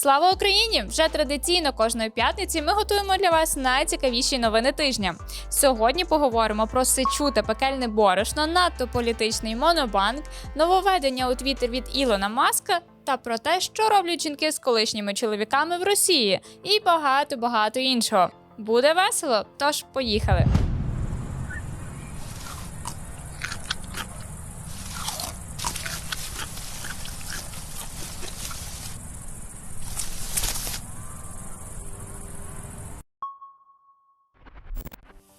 Слава Україні! Вже традиційно кожної п'ятниці ми готуємо для вас найцікавіші новини тижня. Сьогодні поговоримо про сичу та пекельне борошно, надто політичний монобанк, нововведення у Твіттер від Ілона Маска та про те, що роблять жінки з колишніми чоловіками в Росії, і багато багато іншого. Буде весело, тож поїхали.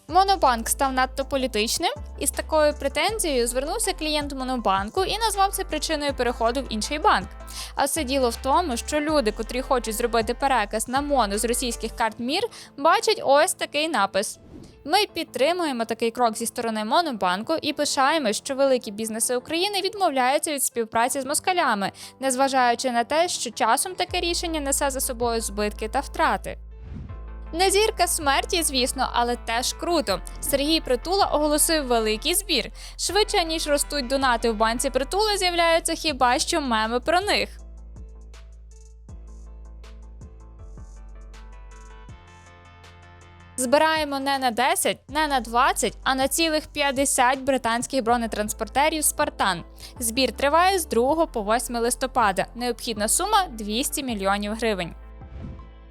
Монобанк став надто політичним, і з такою претензією звернувся клієнт Монобанку і назвав це причиною переходу в інший банк. А все діло в тому, що люди, котрі хочуть зробити переказ на моно з російських карт МІР, бачать ось такий напис. Ми підтримуємо такий крок зі сторони Монобанку і пишаємо, що великі бізнеси України відмовляються від співпраці з москалями, незважаючи на те, що часом таке рішення несе за собою збитки та втрати. Не зірка смерті, звісно, але теж круто. Сергій Притула оголосив великий збір. Швидше ніж ростуть донати в банці притула, з'являються хіба що меми про них. Збираємо не на 10, не на 20, а на цілих 50 британських бронетранспортерів Спартан. Збір триває з 2 по 8 листопада. Необхідна сума 200 мільйонів гривень.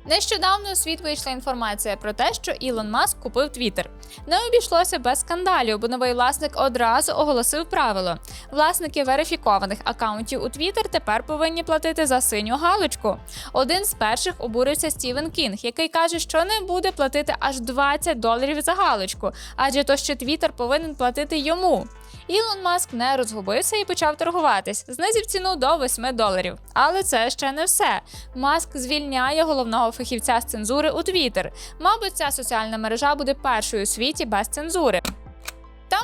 Нещодавно у світ вийшла інформація про те, що Ілон Маск купив Твіттер. Не обійшлося без скандалів, бо новий власник одразу оголосив правило: власники верифікованих акаунтів у Твіттер тепер повинні платити за синю галочку. Один з перших обурився Стівен Кінг, який каже, що не буде платити аж 20 доларів за галочку, адже то ще Твіттер повинен платити йому. Ілон Маск не розгубився і почав торгуватись, знизив ціну до 8 доларів. Але це ще не все. Маск звільняє головного фахівця з цензури у Твіттер. Мабуть, ця соціальна мережа буде першою у світі без цензури.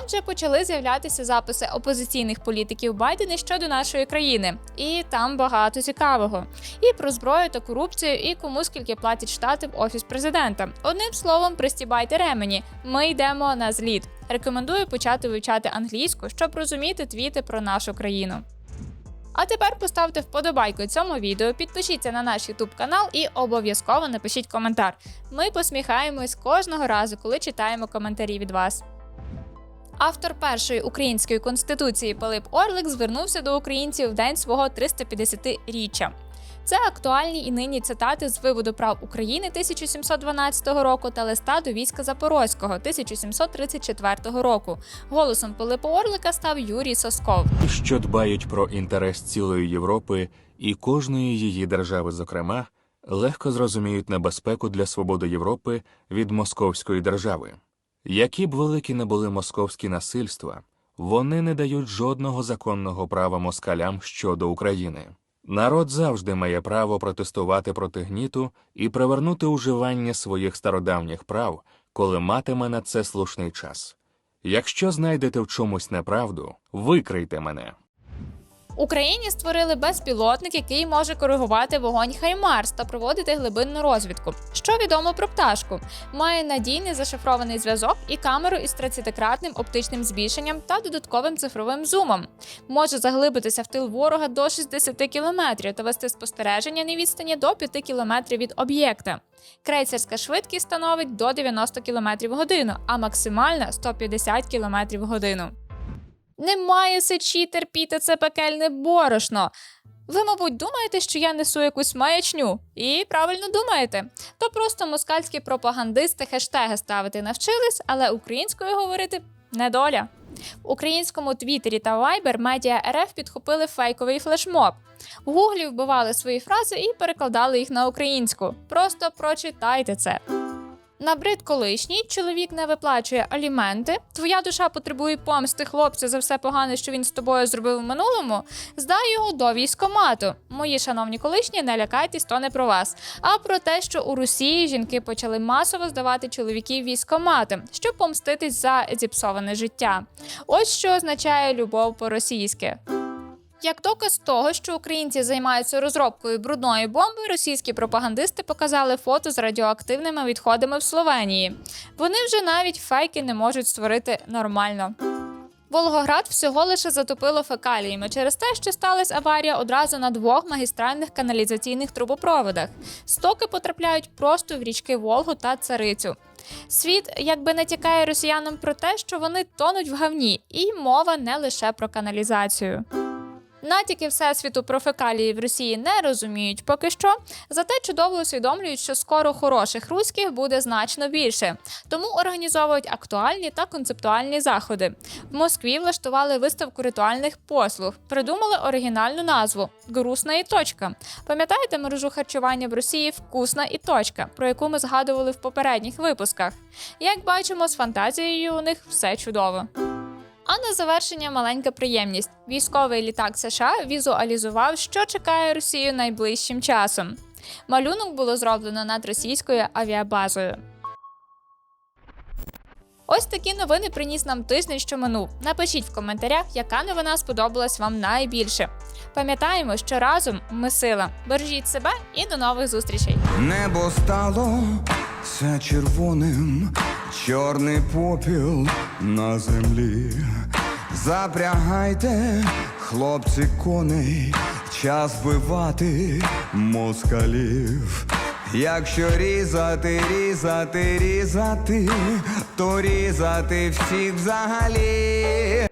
Вже почали з'являтися записи опозиційних політиків Байдена щодо нашої країни, і там багато цікавого. І про зброю та корупцію, і кому скільки платять штати в офіс президента. Одним словом, пристібайте ремені. Ми йдемо на зліт. Рекомендую почати вивчати англійську, щоб розуміти твіти про нашу країну. А тепер поставте вподобайку цьому відео, підпишіться на наш YouTube канал і обов'язково напишіть коментар. Ми посміхаємось кожного разу, коли читаємо коментарі від вас. Автор першої української конституції Пилип Орлик звернувся до українців в день свого 350-річчя. Це актуальні і нині цитати з виводу прав України 1712 року та листа до війська Запорозького 1734 року. Голосом Пилипа Орлика став Юрій Сосков. що дбають про інтерес цілої Європи і кожної її держави, зокрема, легко зрозуміють небезпеку для свободи Європи від московської держави. Які б великі не були московські насильства, вони не дають жодного законного права москалям щодо України. Народ завжди має право протестувати проти гніту і привернути уживання своїх стародавніх прав, коли матиме на це слушний час. Якщо знайдете в чомусь неправду, викрийте мене. Україні створили безпілотник, який може коригувати вогонь Хаймарс та проводити глибинну розвідку. Що відомо про пташку? Має надійний зашифрований зв'язок і камеру із 30-кратним оптичним збільшенням та додатковим цифровим зумом. Може заглибитися в тил ворога до 60 кілометрів та вести спостереження на відстані до 5 кілометрів від об'єкта. Крейсерська швидкість становить до 90 км в годину, а максимальна 150 км в годину. Немає сечі терпіти це пекельне борошно. Ви, мабуть, думаєте, що я несу якусь маячню? І правильно думаєте. То просто москальські пропагандисти хештеги ставити навчились, але українською говорити недоля. В українському твіттері та Viber медіа РФ підхопили фейковий флешмоб. В гуглі вбивали свої фрази і перекладали їх на українську. Просто прочитайте це. Набрид колишній, чоловік не виплачує аліменти. Твоя душа потребує помсти хлопця за все погане, що він з тобою зробив у минулому. Здай його до військомату. Мої шановні колишні, не лякайтесь, то не про вас. А про те, що у Росії жінки почали масово здавати чоловіків військомати, щоб помститись за зіпсоване життя. Ось що означає любов по-російськи. Як доказ того, що українці займаються розробкою брудної бомби, російські пропагандисти показали фото з радіоактивними відходами в Словенії. Вони вже навіть фейки не можуть створити нормально. Волгоград всього лише затопило фекаліями через те, що сталася аварія одразу на двох магістральних каналізаційних трубопроводах. Стоки потрапляють просто в річки Волгу та Царицю. Світ якби натякає росіянам про те, що вони тонуть в гавні, і мова не лише про каналізацію. Натяки всесвіту про фекалії в Росії не розуміють поки що, зате чудово усвідомлюють, що скоро хороших руських буде значно більше, тому організовують актуальні та концептуальні заходи. В Москві влаштували виставку ритуальних послуг, придумали оригінальну назву Грусна і точка. Пам'ятаєте мережу харчування в Росії Вкусна і точка, про яку ми згадували в попередніх випусках? Як бачимо, з фантазією у них все чудово. А на завершення маленька приємність. Військовий літак США візуалізував, що чекає Росію найближчим часом. Малюнок було зроблено над російською авіабазою. Ось такі новини приніс нам тиждень, що минув. Напишіть в коментарях, яка новина сподобалась вам найбільше. Пам'ятаємо, що разом ми сила. Бережіть себе і до нових зустрічей! Небо стало все червоним, чорний попіл на землі. Запрягайте, хлопці, коней, час вбивати москалів. Якщо різати, різати, різати, то різати всіх взагалі.